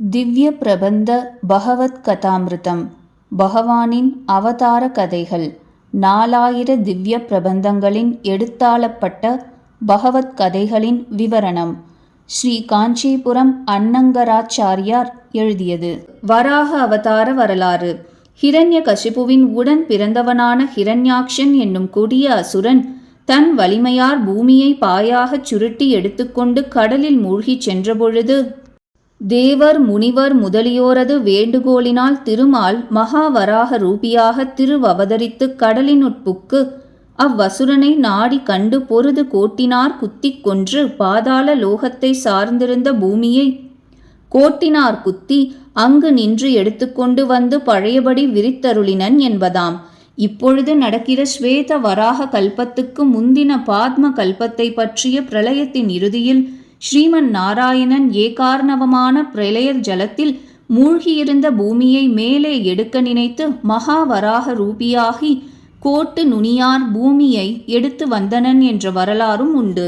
திவ்ய பிரபந்த பகவத் கதாமிருதம் பகவானின் அவதார கதைகள் நாலாயிர திவ்ய பிரபந்தங்களின் எடுத்தாளப்பட்ட பகவத் கதைகளின் விவரணம் ஸ்ரீ காஞ்சிபுரம் அன்னங்கராச்சாரியார் எழுதியது. வராக அவதார வரலாறு. ஹிரண்ய கசிபுவின் உடன் பிறந்தவனான ஹிரண்யாக்ஷன் என்னும் கொடிய அசுரன் தன் வலிமையார் பூமியை பாயாகச் சுருட்டி எடுத்துக்கொண்டு கடலில் மூழ்கிச் சென்றபொழுது தேவர் முனிவர் முதலியோரது வேண்டுகோளினால் திருமால் மகாவராக ரூபியாக திருவவதரித்து கடலினுட்புக்கு அவ்வசுரனை நாடி கண்டு பொருது கோட்டினார் குத்திக் கொன்று பாதாள லோகத்தை சார்ந்திருந்த பூமியை கோட்டினார் குத்தி அங்கு நின்று எடுத்துக்கொண்டு வந்து பழையபடி விரித்தருளினன் என்பதாம். இப்பொழுது நடக்கிற ஸ்வேத வராக கல்பத்துக்கு முந்தின பாத்ம கல்பத்தை பற்றிய பிரளயத்தின் இறுதியில் ஸ்ரீமன் நாராயணன் ஏகார்ணவமான பிரளயர் ஜலத்தில் மூழ்கியிருந்த பூமியை மேலே எடுக்க நினைத்து மகாவராக ரூபியாகி கோட்டு நுனியார் பூமியை எடுத்து வந்தனன் என்ற வரலாறும் உண்டு.